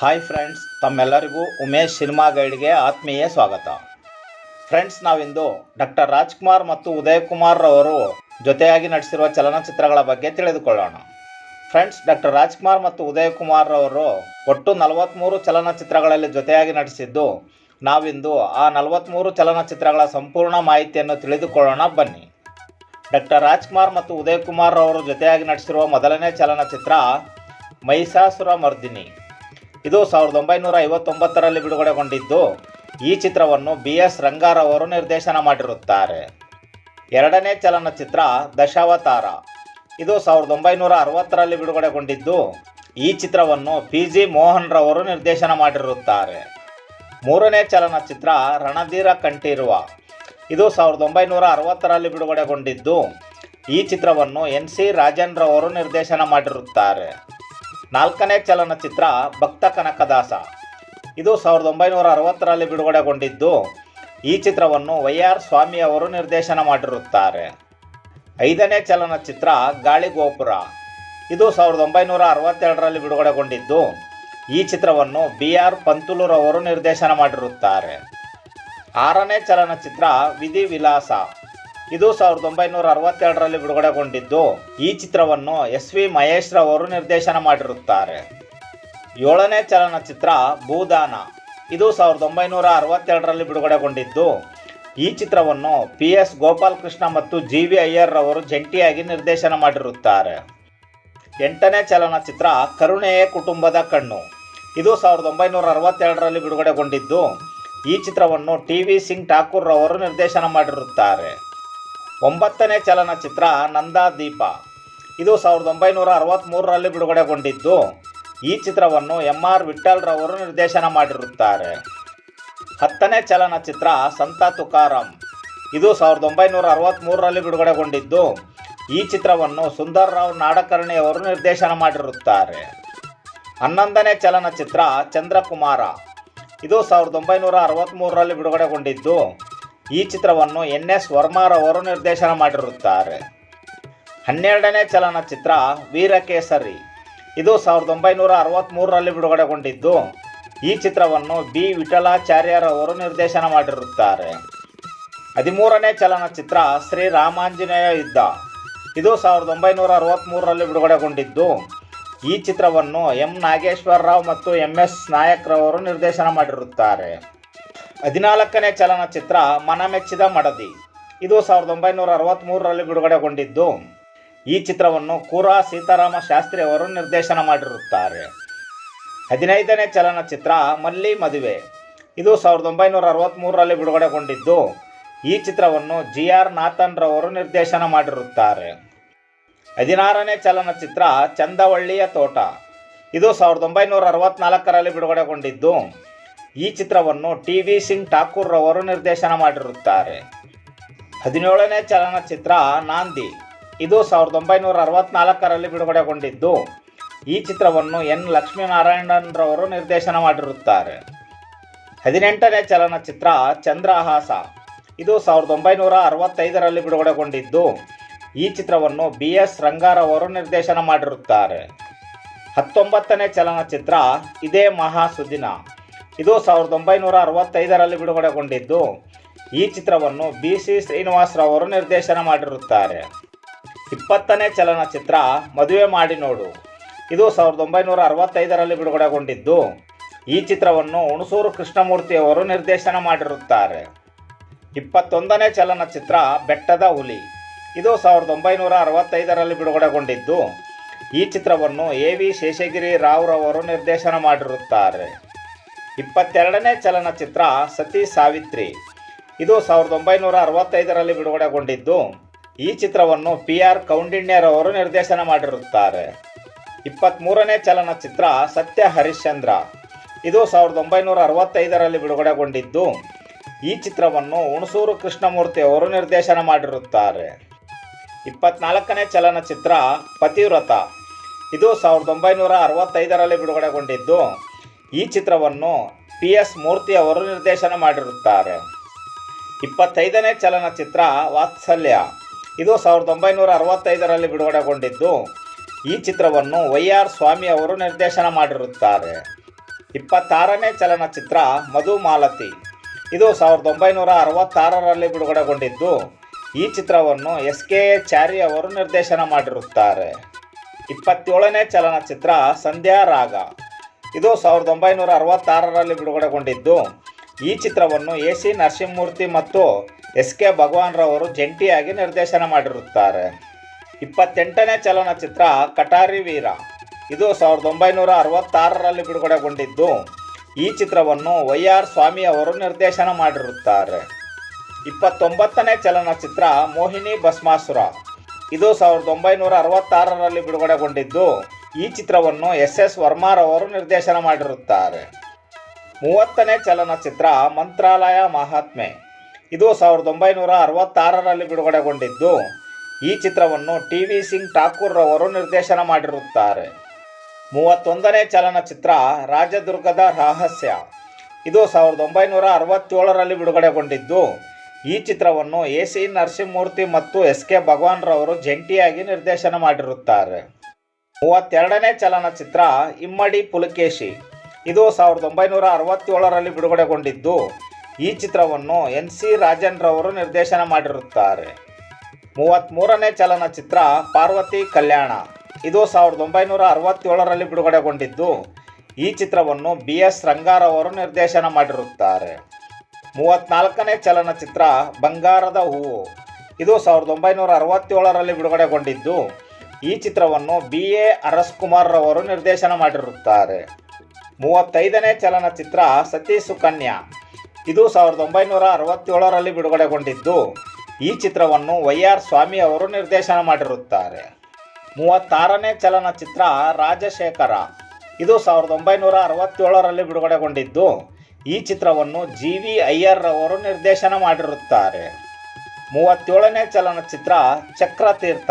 Hi friends ತಮ್ಮೆಲ್ಲರಿಗೂ Umesh cinema ಗೈಡ್ಗೆ ಆತ್ಮೀಯ ಸ್ವಾಗತ. ಫ್ರೆಂಡ್ಸ್ ನಾವಿಂದು ಡಾಕ್ಟರ್ ರಾಜ್ಕುಮಾರ್ ಮತ್ತು ಉದಯ್ ಕುಮಾರ್ ಅವರು ಜೊತೆಯಾಗಿ ನಟಿಸಿರುವ ಚಲನಚಿತ್ರಗಳ ಬಗ್ಗೆ ತಿಳಿದುಕೊಳ್ಳೋಣ. ಫ್ರೆಂಡ್ಸ್ ಡಾಕ್ಟರ್ ರಾಜ್ಕುಮಾರ್ ಮತ್ತು ಉದಯ್ ಕುಮಾರ್ ಅವರು ಒಟ್ಟು ನಲವತ್ತ್ಮೂರು ಚಲನಚಿತ್ರಗಳಲ್ಲಿ ಜೊತೆಯಾಗಿ ನಟಿಸಿದ್ದು, ನಾವಿಂದು ಆ ನಲವತ್ತ್ಮೂರು ಚಲನಚಿತ್ರಗಳ ಸಂಪೂರ್ಣ ಮಾಹಿತಿಯನ್ನು ತಿಳಿದುಕೊಳ್ಳೋಣ, ಬನ್ನಿ. ಡಾಕ್ಟರ್ ರಾಜ್ಕುಮಾರ್ ಮತ್ತು ಉದಯ್ ಕುಮಾರ್ ಅವರು ಜೊತೆಯಾಗಿ ನಟಿಸಿರುವ ಮೊದಲನೇ ಚಲನಚಿತ್ರ ಮೈಸಾಸುರ ಮರ್ದಿನಿ ಇದು ಸಾವಿರದ ಒಂಬೈನೂರ ಐವತ್ತೊಂಬತ್ತರಲ್ಲಿ ಬಿಡುಗಡೆಗೊಂಡಿದ್ದು. ಈ ಚಿತ್ರವನ್ನು ಬಿ ಎಸ್ ರಂಗಾರವರು ನಿರ್ದೇಶನ ಮಾಡಿರುತ್ತಾರೆ. ಎರಡನೇ ಚಲನಚಿತ್ರ ದಶಾವತಾರ. ಇದು ಸಾವಿರದ ಒಂಬೈನೂರ ಅರವತ್ತರಲ್ಲಿ ಬಿಡುಗಡೆಗೊಂಡಿದ್ದು. ಈ ಚಿತ್ರವನ್ನು ಪಿ ಜಿ ಮೋಹನ್ ರವರು ನಿರ್ದೇಶನ ಮಾಡಿರುತ್ತಾರೆ. ಮೂರನೇ ಚಲನಚಿತ್ರ ರಣಧೀರ ಕಂಠೀರುವ. ಇದು ಸಾವಿರದ ಒಂಬೈನೂರ ಅರವತ್ತರಲ್ಲಿ ಬಿಡುಗಡೆಗೊಂಡಿದ್ದು. ಈ ಚಿತ್ರವನ್ನು ಎನ್ ಸಿ ರಾಜನ್ ರವರು ನಿರ್ದೇಶನ ಮಾಡಿರುತ್ತಾರೆ. ನಾಲ್ಕನೇ ಚಲನಚಿತ್ರ ಭಕ್ತ ಕನಕದಾಸ. ಇದು ಸಾವಿರದ ಒಂಬೈನೂರ ಅರವತ್ತರಲ್ಲಿ ಬಿಡುಗಡೆಗೊಂಡಿದ್ದು, ಈ ಚಿತ್ರವನ್ನು ವೈ ಆರ್ ಸ್ವಾಮಿ ಅವರು ನಿರ್ದೇಶನ ಮಾಡಿರುತ್ತಾರೆ. ಐದನೇ ಚಲನಚಿತ್ರ ಗಾಳಿಗೋಪುರ ಇದು ಸಾವಿರದ ಒಂಬೈನೂರ ಅರವತ್ತೆರಡರಲ್ಲಿ ಬಿಡುಗಡೆಗೊಂಡಿದ್ದು, ಈ ಚಿತ್ರವನ್ನು ಬಿ ಆರ್ ಪಂತುಲುರವರು ನಿರ್ದೇಶನ ಮಾಡಿರುತ್ತಾರೆ. ಆರನೇ ಚಲನಚಿತ್ರ ವಿಧಿ ವಿಲಾಸ. ಇದು ಸಾವಿರದ ಒಂಬೈನೂರ ಅರವತ್ತೆರಡರಲ್ಲಿ ಬಿಡುಗಡೆಗೊಂಡಿದ್ದು. ಈ ಚಿತ್ರವನ್ನು ಎಸ್ ವಿ ಮಹೇಶ್ ರವರು ನಿರ್ದೇಶನ ಮಾಡಿರುತ್ತಾರೆ. ಏಳನೇ ಚಲನಚಿತ್ರ ಭೂದಾನ. ಇದು ಸಾವಿರದ ಒಂಬೈನೂರ ಅರವತ್ತೆರಡರಲ್ಲಿ ಬಿಡುಗಡೆಗೊಂಡಿದ್ದು. ಈ ಚಿತ್ರವನ್ನು ಪಿ ಎಸ್ ಗೋಪಾಲಕೃಷ್ಣ ಮತ್ತು ಜಿ ವಿ ಅಯ್ಯರ್ ರವರು ಜಂಟಿಯಾಗಿ ನಿರ್ದೇಶನ ಮಾಡಿರುತ್ತಾರೆ. ಎಂಟನೇ ಚಲನಚಿತ್ರ ಕರುಣೆಯೇ ಕುಟುಂಬದ ಕಣ್ಣು. ಇದು ಸಾವಿರದ ಒಂಬೈನೂರ ಅರವತ್ತೆರಡರಲ್ಲಿ ಬಿಡುಗಡೆಗೊಂಡಿದ್ದು. ಈ ಚಿತ್ರವನ್ನು ಟಿ ವಿ ಸಿಂಗ್ ಠಾಕೂರ್ ರವರು ನಿರ್ದೇಶನ ಮಾಡಿರುತ್ತಾರೆ. ಒಂಬತ್ತನೇ ಚಲನಚಿತ್ರ ನಂದಾ ದೀಪ. ಇದು ಸಾವಿರದ ಒಂಬೈನೂರ ಅರವತ್ತ್ಮೂರರಲ್ಲಿ ಬಿಡುಗಡೆಗೊಂಡಿದ್ದು. ಈ ಚಿತ್ರವನ್ನು ಎಂ ಆರ್ ವಿಠಲ್ರವರು ನಿರ್ದೇಶನ ಮಾಡಿರುತ್ತಾರೆ. ಹತ್ತನೇ ಚಲನಚಿತ್ರ ಸಂತ ತುಕಾರಾಮ್ ಇದು ಸಾವಿರದ ಒಂಬೈನೂರ ಅರವತ್ತ್ಮೂರರಲ್ಲಿ ಬಿಡುಗಡೆಗೊಂಡಿದ್ದು. ಈ ಚಿತ್ರವನ್ನು ಸುಂದರ್ ರಾವ್ ನಾಡಕರ್ಣಿಯವರು ನಿರ್ದೇಶನ ಮಾಡಿರುತ್ತಾರೆ. ಹನ್ನೊಂದನೇ ಚಲನಚಿತ್ರ ಚಂದ್ರಕುಮಾರ. ಇದು ಸಾವಿರದ ಒಂಬೈನೂರ ಅರವತ್ತ್ಮೂರರಲ್ಲಿ ಬಿಡುಗಡೆಗೊಂಡಿದ್ದು. ಈ ಚಿತ್ರವನ್ನು ಎನ್ ಎಸ್ ವರ್ಮಾರವರು ನಿರ್ದೇಶನ ಮಾಡಿರುತ್ತಾರೆ. ಹನ್ನೆರಡನೇ ಚಲನಚಿತ್ರ ವೀರಕೇಸರಿ. ಇದು ಸಾವಿರದ ಒಂಬೈನೂರ ಅರವತ್ತ್ಮೂರರಲ್ಲಿ ಬಿಡುಗಡೆಗೊಂಡಿದ್ದು, ಈ ಚಿತ್ರವನ್ನು ಬಿ. ವಿಠಲಾಚಾರ್ಯರವರು ನಿರ್ದೇಶನ ಮಾಡಿರುತ್ತಾರೆ. ಹದಿಮೂರನೇ ಚಲನಚಿತ್ರ ಶ್ರೀ ರಾಮಾಂಜನೇಯ ಯುದ್ಧ. ಇದು ಸಾವಿರದ ಒಂಬೈನೂರ ಅರವತ್ತ್ಮೂರರಲ್ಲಿ ಬಿಡುಗಡೆಗೊಂಡಿದ್ದು, ಈ ಚಿತ್ರವನ್ನು ಎಂ. ನಾಗೇಶ್ವರ ರಾವ್ ಮತ್ತು ಎಂ. ಎಸ್. ನಾಯಕ್ರವರು ನಿರ್ದೇಶನ ಮಾಡಿರುತ್ತಾರೆ. ಹದಿನಾಲ್ಕನೇ ಚಲನಚಿತ್ರ ಮನಮೆಚ್ಚಿದ ಮಡದಿ. ಇದು ಸಾವಿರದ ಒಂಬೈನೂರ ಅರವತ್ತ್ಮೂರರಲ್ಲಿ ಬಿಡುಗಡೆಗೊಂಡಿದ್ದು. ಈ ಚಿತ್ರವನ್ನು ಕೂರಾ ಸೀತಾರಾಮ ಶಾಸ್ತ್ರಿ ಅವರು ನಿರ್ದೇಶನ ಮಾಡಿರುತ್ತಾರೆ. ಹದಿನೈದನೇ ಚಲನಚಿತ್ರ ಮಲ್ಲಿ ಮದುವೆ. ಇದು ಸಾವಿರದ ಒಂಬೈನೂರ ಅರವತ್ತ್ಮೂರರಲ್ಲಿ ಬಿಡುಗಡೆಗೊಂಡಿದ್ದು. ಈ ಚಿತ್ರವನ್ನು ಜಿ ಆರ್ ನಾಥನ್ ರವರು ನಿರ್ದೇಶನ ಮಾಡಿರುತ್ತಾರೆ. ಹದಿನಾರನೇ ಚಲನಚಿತ್ರ ಚಂದವಳ್ಳಿಯ ತೋಟ. ಇದು ಸಾವಿರದ ಒಂಬೈನೂರ ಅರವತ್ತ್ನಾಲ್ಕರಲ್ಲಿ ಬಿಡುಗಡೆಗೊಂಡಿದ್ದು. ಈ ಚಿತ್ರವನ್ನು ಟಿ ವಿ ಸಿಂಗ್ ಠಾಕೂರ್ ರವರು ನಿರ್ದೇಶನ ಮಾಡಿರುತ್ತಾರೆ. ಹದಿನೇಳನೇ ಚಲನಚಿತ್ರ ನಾಂದಿ. ಇದು ಸಾವಿರದ ಒಂಬೈನೂರ ಅರವತ್ತ್ನಾಲ್ಕರಲ್ಲಿ ಬಿಡುಗಡೆಗೊಂಡಿದ್ದು. ಈ ಚಿತ್ರವನ್ನು ಎನ್. ಲಕ್ಷ್ಮೀನಾರಾಯಣನ್ ರವರು ನಿರ್ದೇಶನ ಮಾಡಿರುತ್ತಾರೆ. ಹದಿನೆಂಟನೇ ಚಲನಚಿತ್ರ ಚಂದ್ರಹಾಸ. ಇದು ಸಾವಿರದ ಒಂಬೈನೂರ ಅರವತ್ತೈದರಲ್ಲಿ ಬಿಡುಗಡೆಗೊಂಡಿದ್ದು. ಈ ಚಿತ್ರವನ್ನು ಬಿ. ಎಸ್. ರಂಗಾರವರು ನಿರ್ದೇಶನ ಮಾಡಿರುತ್ತಾರೆ. ಹತ್ತೊಂಬತ್ತನೇ ಚಲನಚಿತ್ರ ಇದೇ ಮಹಾ ಸುದಿನ ಇದು ಸಾವಿರದ ಒಂಬೈನೂರ ಅರವತ್ತೈದರಲ್ಲಿ ಬಿಡುಗಡೆಗೊಂಡಿದ್ದು. ಈ ಚಿತ್ರವನ್ನು ಬಿ ಸಿ ಶ್ರೀನಿವಾಸರವರು ನಿರ್ದೇಶನ ಮಾಡಿರುತ್ತಾರೆ. ಇಪ್ಪತ್ತನೇ ಚಲನಚಿತ್ರ ಮದುವೆ ಮಾಡಿ ನೋಡು. ಇದು ಸಾವಿರದ ಒಂಬೈನೂರ ಅರವತ್ತೈದರಲ್ಲಿ ಬಿಡುಗಡೆಗೊಂಡಿದ್ದು. ಈ ಚಿತ್ರವನ್ನು ಹುಣಸೂರು ಕೃಷ್ಣಮೂರ್ತಿಯವರು ನಿರ್ದೇಶನ ಮಾಡಿರುತ್ತಾರೆ. ಇಪ್ಪತ್ತೊಂದನೇ ಚಲನಚಿತ್ರ ಬೆಟ್ಟದ ಹುಲಿ. ಇದು ಸಾವಿರದ ಒಂಬೈನೂರ ಅರವತ್ತೈದರಲ್ಲಿ ಬಿಡುಗಡೆಗೊಂಡಿದ್ದು. ಈ ಚಿತ್ರವನ್ನು ಎ ವಿ ಶೇಷಗಿರಿ ರಾವ್ರವರು ನಿರ್ದೇಶನ ಮಾಡಿರುತ್ತಾರೆ. ಇಪ್ಪತ್ತೆರಡನೇ ಚಲನಚಿತ್ರ ಸತಿ ಸಾವಿತ್ರಿ. ಇದು ಸಾವಿರದ ಒಂಬೈನೂರ ಅರವತ್ತೈದರಲ್ಲಿ ಬಿಡುಗಡೆಗೊಂಡಿದ್ದು, ಈ ಚಿತ್ರವನ್ನು ಪಿ ಆರ್ ಕೌಂಡಿಣ್ಯರವರು ನಿರ್ದೇಶನ ಮಾಡಿರುತ್ತಾರೆ. ಇಪ್ಪತ್ತ್ಮೂರನೇ ಚಲನಚಿತ್ರ ಸತ್ಯ ಹರಿಶ್ಚಂದ್ರ. ಇದು ಸಾವಿರದ ಒಂಬೈನೂರ ಅರವತ್ತೈದರಲ್ಲಿ ಬಿಡುಗಡೆಗೊಂಡಿದ್ದು, ಈ ಚಿತ್ರವನ್ನು ಹುಣಸೂರು ಕೃಷ್ಣಮೂರ್ತಿ ಅವರು ನಿರ್ದೇಶನ ಮಾಡಿರುತ್ತಾರೆ. ಇಪ್ಪತ್ನಾಲ್ಕನೇ ಚಲನಚಿತ್ರ ಪತಿವ್ರತ. ಇದು ಸಾವಿರದ ಒಂಬೈನೂರ ಅರವತ್ತೈದರಲ್ಲಿ ಬಿಡುಗಡೆಗೊಂಡಿದ್ದು ಈ ಚಿತ್ರವನ್ನು ಪಿ ಎಸ್ ಮೂರ್ತಿ ಅವರು ನಿರ್ದೇಶನ ಮಾಡಿರುತ್ತಾರೆ. ಇಪ್ಪತ್ತೈದನೇ ಚಲನಚಿತ್ರ ವಾತ್ಸಲ್ಯ. ಇದು ಸಾವಿರದ ಒಂಬೈನೂರ ಅರವತ್ತೈದರಲ್ಲಿ ಬಿಡುಗಡೆಗೊಂಡಿದ್ದು, ಈ ಚಿತ್ರವನ್ನು ವೈ ಆರ್ ಸ್ವಾಮಿ ಅವರು ನಿರ್ದೇಶನ ಮಾಡಿರುತ್ತಾರೆ. ಇಪ್ಪತ್ತಾರನೇ ಚಲನಚಿತ್ರ ಮಧುಮಾಲತಿ ಇದು ಸಾವಿರದ ಒಂಬೈನೂರ ಅರವತ್ತಾರರಲ್ಲಿ ಬಿಡುಗಡೆಗೊಂಡಿದ್ದು, ಈ ಚಿತ್ರವನ್ನು ಎಸ್ ಕೆ ಎ ಚಾರಿ ಅವರು ನಿರ್ದೇಶನ ಮಾಡಿರುತ್ತಾರೆ. ಇಪ್ಪತ್ತೇಳನೇ ಚಲನಚಿತ್ರ ಸಂಧ್ಯಾ ರಾಗ. ಇದು ಸಾವಿರದ ಒಂಬೈನೂರ ಅರವತ್ತಾರರಲ್ಲಿ ಬಿಡುಗಡೆಗೊಂಡಿದ್ದು. ಈ ಚಿತ್ರವನ್ನು ಎ ಸಿ ನರಸಿಂಹಮೂರ್ತಿ ಮತ್ತು ಎಸ್ ಕೆ ಭಗವಾನ್ರವರು ಜಂಟಿಯಾಗಿ ನಿರ್ದೇಶನ ಮಾಡಿರುತ್ತಾರೆ. ಇಪ್ಪತ್ತೆಂಟನೇ ಚಲನಚಿತ್ರ ಕಟಾರಿ ವೀರ. ಇದು ಸಾವಿರದ ಒಂಬೈನೂರ ಅರವತ್ತಾರರಲ್ಲಿ ಬಿಡುಗಡೆಗೊಂಡಿದ್ದು. ಈ ಚಿತ್ರವನ್ನು ವೈ ಆರ್ ಸ್ವಾಮಿ ಅವರು ನಿರ್ದೇಶನ ಮಾಡಿರುತ್ತಾರೆ. ಇಪ್ಪತ್ತೊಂಬತ್ತನೇ ಚಲನಚಿತ್ರ ಮೋಹಿನಿ ಭಸ್ಮಾಸುರ. ಇದು ಸಾವಿರದ ಒಂಬೈನೂರ ಅರವತ್ತಾರರಲ್ಲಿ ಬಿಡುಗಡೆಗೊಂಡಿದ್ದು. ಈ ಚಿತ್ರವನ್ನು ಎಸ್ ಎಸ್ ವರ್ಮಾರವರು ನಿರ್ದೇಶನ ಮಾಡಿರುತ್ತಾರೆ. ಮೂವತ್ತನೇ ಚಲನಚಿತ್ರ ಮಂತ್ರಾಲಯ ಮಹಾತ್ಮೆ. ಇದು ಸಾವಿರದ ಒಂಬೈನೂರ ಅರವತ್ತಾರರಲ್ಲಿ ಬಿಡುಗಡೆಗೊಂಡಿದ್ದು, ಈ ಚಿತ್ರವನ್ನು ಟಿ ವಿ ಸಿಂಗ್ ಠಾಕೂರ್ ರವರು ನಿರ್ದೇಶನ ಮಾಡಿರುತ್ತಾರೆ. ಮೂವತ್ತೊಂದನೇ ಚಲನಚಿತ್ರ ರಾಜದುರ್ಗದ ರಹಸ್ಯ. ಇದು ಸಾವಿರದ ಒಂಬೈನೂರ ಅರವತ್ತೇಳರಲ್ಲಿ ಬಿಡುಗಡೆಗೊಂಡಿದ್ದು, ಈ ಚಿತ್ರವನ್ನು ಎ ಸಿ ನರಸಿಂಹಮೂರ್ತಿ ಮತ್ತು ಎಸ್ ಕೆ ಭಗವಾನ್ರವರು ಜಂಟಿಯಾಗಿ ನಿರ್ದೇಶನ ಮಾಡಿರುತ್ತಾರೆ. ಮೂವತ್ತೆರಡನೇ ಚಲನಚಿತ್ರ ಇಮ್ಮಡಿ ಪುಲಕೇಶಿ. ಇದು ಸಾವಿರದ ಒಂಬೈನೂರ ಅರವತ್ತೇಳರಲ್ಲಿ ಬಿಡುಗಡೆಗೊಂಡಿದ್ದು, ಈ ಚಿತ್ರವನ್ನು ಎನ್ ಸಿ ರಾಜನ್ ರವರು ನಿರ್ದೇಶನ ಮಾಡಿರುತ್ತಾರೆ. ಮೂವತ್ತ್ಮೂರನೇ ಚಲನಚಿತ್ರ ಪಾರ್ವತಿ ಕಲ್ಯಾಣ. ಇದು ಸಾವಿರದ ಒಂಬೈನೂರ ಅರವತ್ತೇಳರಲ್ಲಿ ಬಿಡುಗಡೆಗೊಂಡಿದ್ದು, ಈ ಚಿತ್ರವನ್ನು ಬಿ ಎಸ್ ರಂಗಾರವರು ನಿರ್ದೇಶನ ಮಾಡಿರುತ್ತಾರೆ. ಮೂವತ್ತ್ನಾಲ್ಕನೇ ಚಲನಚಿತ್ರ ಬಂಗಾರದ ಹೂವು. ಇದು ಸಾವಿರದ ಒಂಬೈನೂರ ಅರವತ್ತೇಳರಲ್ಲಿ ಬಿಡುಗಡೆಗೊಂಡಿದ್ದು ಈ ಚಿತ್ರವನ್ನು ಬಿ ಎ ಅರಸ್ ಕುಮಾರ್ ರವರು ನಿರ್ದೇಶನ ಮಾಡಿರುತ್ತಾರೆ. ಮೂವತ್ತೈದನೇ ಚಲನಚಿತ್ರ ಸತಿ ಸುಕನ್ಯಾ. ಇದು ಸಾವಿರದ ಒಂಬೈನೂರ ಅರವತ್ತೇಳರಲ್ಲಿ ಬಿಡುಗಡೆಗೊಂಡಿದ್ದು. ಈ ಚಿತ್ರವನ್ನು ವೈ ಆರ್ ಸ್ವಾಮಿ ಅವರು ನಿರ್ದೇಶನ ಮಾಡಿರುತ್ತಾರೆ. ಮೂವತ್ತಾರನೇ ಚಲನಚಿತ್ರ ರಾಜಶೇಖರ. ಇದು ಸಾವಿರದ ಒಂಬೈನೂರ ಅರವತ್ತೇಳರಲ್ಲಿ ಬಿಡುಗಡೆಗೊಂಡಿದ್ದು. ಈ ಚಿತ್ರವನ್ನು ಜಿ ವಿ ಅಯ್ಯರ್ ಅವರು ನಿರ್ದೇಶನ ಮಾಡಿರುತ್ತಾರೆ. ಮೂವತ್ತೇಳನೇ ಚಲನಚಿತ್ರ ಚಕ್ರತೀರ್ಥ.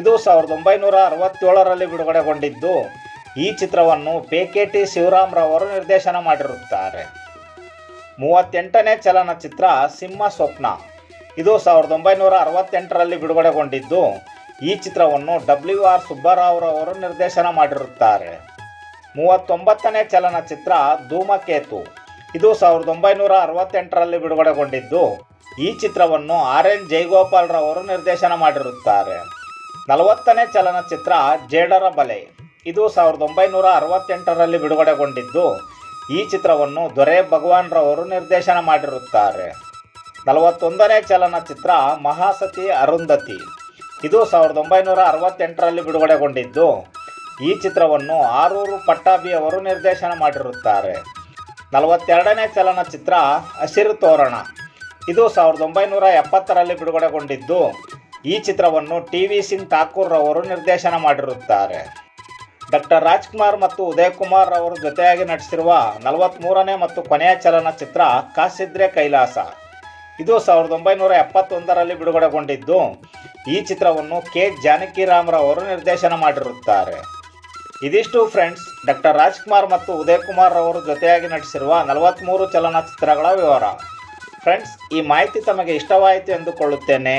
ಇದು ಸಾವಿರದ ಒಂಬೈನೂರ ಅರವತ್ತೇಳರಲ್ಲಿ ಬಿಡುಗಡೆಗೊಂಡಿದ್ದು. ಈ ಚಿತ್ರವನ್ನು ಪೇಕೆಟಿ ಶಿವರಾಮ್ರವರು ನಿರ್ದೇಶನ ಮಾಡಿರುತ್ತಾರೆ. ಮೂವತ್ತೆಂಟನೇ ಚಲನಚಿತ್ರ ಸಿಂಹ ಸ್ವಪ್ನ. ಇದು ಸಾವಿರದ ಒಂಬೈನೂರ ಅರವತ್ತೆಂಟರಲ್ಲಿ ಬಿಡುಗಡೆಗೊಂಡಿದ್ದು. ಈ ಚಿತ್ರವನ್ನು ಡಬ್ಲ್ಯೂ ಆರ್ ಸುಬ್ಬರಾವ್ರವರು ನಿರ್ದೇಶನ ಮಾಡಿರುತ್ತಾರೆ. ಮೂವತ್ತೊಂಬತ್ತನೇ ಚಲನಚಿತ್ರ ಧೂಮಕೇತು. ಇದು ಸಾವಿರದ ಒಂಬೈನೂರ ಅರವತ್ತೆಂಟರಲ್ಲಿ ಬಿಡುಗಡೆಗೊಂಡಿದ್ದು. ಈ ಚಿತ್ರವನ್ನು ಆರ್ ಎನ್ ಜೈಗೋಪಾಲ್ ರವರು ನಿರ್ದೇಶನ ಮಾಡಿರುತ್ತಾರೆ. ನಲವತ್ತನೇ ಚಲನಚಿತ್ರ ಜೇಡರ ಬಲೆ. ಇದು ಸಾವಿರದ ಒಂಬೈನೂರ ಅರವತ್ತೆಂಟರಲ್ಲಿ ಬಿಡುಗಡೆಗೊಂಡಿದ್ದು, ಈ ಚಿತ್ರವನ್ನು ದೊರೆ ಭಗವಾನ್ ರವರು ನಿರ್ದೇಶನ ಮಾಡಿರುತ್ತಾರೆ. ನಲವತ್ತೊಂದನೇ ಚಲನಚಿತ್ರ ಮಹಾಸತಿ ಅರುಂಧತಿ. ಇದು ಸಾವಿರದ ಒಂಬೈನೂರ ಅರವತ್ತೆಂಟರಲ್ಲಿ ಬಿಡುಗಡೆಗೊಂಡಿದ್ದು, ಈ ಚಿತ್ರವನ್ನು ಆರೂರು ಪಟ್ಟಾಭಿ ಅವರು ನಿರ್ದೇಶನ ಮಾಡಿರುತ್ತಾರೆ. ನಲವತ್ತೆರಡನೇ ಚಲನಚಿತ್ರ ಹಸಿರು ತೋರಣ. ಇದು ಸಾವಿರದ ಒಂಬೈನೂರ ಎಪ್ಪತ್ತರಲ್ಲಿ ಬಿಡುಗಡೆಗೊಂಡಿದ್ದು ಈ ಚಿತ್ರವನ್ನು ಟಿ ವಿ ಸಿಂಗ್ ಠಾಕೂರ್ ಅವರು ನಿರ್ದೇಶನ ಮಾಡಿರುತ್ತಾರೆ. ಡಾಕ್ಟರ್ ರಾಜ್ಕುಮಾರ್ ಮತ್ತು ಉದಯ್ ಕುಮಾರ್ ಅವರು ಜೊತೆಯಾಗಿ ನಟಿಸಿರುವ ನಲವತ್ತ್ಮೂರನೇ ಮತ್ತು ಕೊನೆಯ ಚಲನಚಿತ್ರ ಕಾಸಿದ್ರೆ ಕೈಲಾಸ. ಇದು ಸಾವಿರದ ಒಂಬೈನೂರ ಎಪ್ಪತ್ತೊಂದರಲ್ಲಿ ಬಿಡುಗಡೆಗೊಂಡಿದ್ದು, ಈ ಚಿತ್ರವನ್ನು ಕೆ ಜಾನಕಿರಾಮ್ರವರು ನಿರ್ದೇಶನ ಮಾಡಿರುತ್ತಾರೆ. ಇದಿಷ್ಟು ಫ್ರೆಂಡ್ಸ್, ಡಾಕ್ಟರ್ ರಾಜ್ಕುಮಾರ್ ಮತ್ತು ಉದಯ್ ಕುಮಾರ್ ಅವರು ಜೊತೆಯಾಗಿ ನಟಿಸಿರುವ ನಲವತ್ತ್ಮೂರು ಚಲನಚಿತ್ರಗಳ ವಿವರ. ಫ್ರೆಂಡ್ಸ್, ಈ ಮಾಹಿತಿ ತಮಗೆ ಇಷ್ಟವಾಯಿತು ಎಂದುಕೊಳ್ಳುತ್ತೇನೆ.